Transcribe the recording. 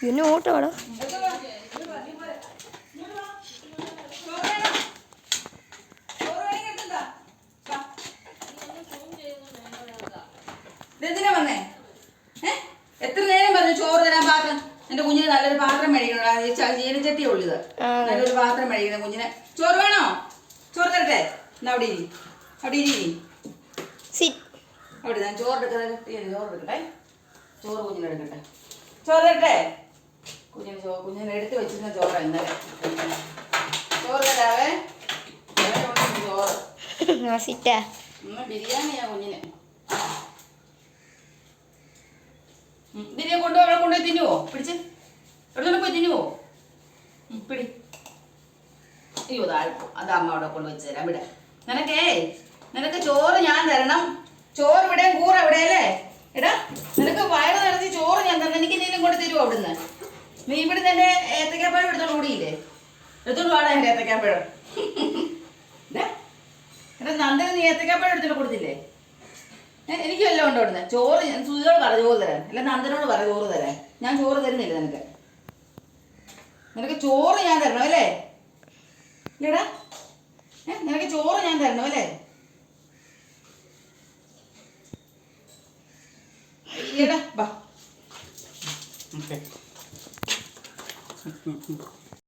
പിന്നെ ഓട്ടോടാ. ഇതെന്തിനാ വന്നേ? എത്ര നേരം പറഞ്ഞു ചോറ് തരാൻ പാത്രം? എന്റെ കുഞ്ഞിന് നല്ലൊരു പാത്രം മേടിക്കണം ഉള്ളത്. നല്ലൊരു പാത്രം കുഞ്ഞിനെ. ചോറ് വേണോ? ചോറ് തരട്ടെ? എന്നാ അവിടെ ഇരി. അവിടെ ഇരി. അവിടെ ഞാൻ ചോറെടുക്കട്ടെ ചോറ് കുഞ്ഞിനെടുക്കട്ടെ ചോറ് കുഞ്ഞിന് ചോറ് കുഞ്ഞിന് ചോ കുഞ്ഞിന് എടുത്ത് വെച്ചിരുന്ന ചോറ് ഇന്നലെ. ചോറ്. തരാവേ ചോറ് ഇന്ന് ബിരിയാണിയാ കുഞ്ഞിന്. ബിരിയാണി കൊണ്ടുപോയി അവിടെ കൊണ്ടുപോയി തിന്നുവോ? പിടിച്ച്. എവിടെ പോയി തിന്നുവോ? പിടി. അയ്യോ താഴെ അതാ അമ്മ അവിടെ കൊണ്ടുവച്ച് തരാം. ഇവിടെ നിനക്കേ നിനക്ക് ചോറ് ഞാൻ തരണം. ചോറ് ഇവിടെ കൂറ ഇവിടെ അല്ലേ എടാ നിനക്ക് വയറ് നിറച്ച് ചോറ് ഞാൻ തന്നെ എനിക്ക് എന്തെങ്കിലും കൊണ്ട് തരുമോ അവിടുന്ന്? നീ ഇവിടെ തന്നെ ഏത്തക്കാപ്പഴം എടുത്തോണ്ട് കൂടിയില്ലേ എടുത്തോണ്ട് വാടാ എന്റെ ഏത്തക്കാപ്പഴം. എടാ നന്ദന നീ ഏത്തക്കാപ്പഴം എടുത്തോണ്ട് കൊടുത്തില്ലേ? എനിക്കും വല്ലതും ഉണ്ടോ അവിടുന്ന്. ചോറ് ഞാൻ സുധിയോട് പറ ചോറ് തരാൻ. അല്ല നന്ദനോട് പറ ചോറ് തരാൻ. ഞാൻ ചോറ് തരുന്നില്ല നിനക്ക്. നിനക്ക് ചോറ് ഞാൻ തരണം അല്ലേ? ഇല്ലടാ നിനക്ക് ചോറ് ഞാൻ തരണം അല്ലേ? ഇല്ലടാ ബാ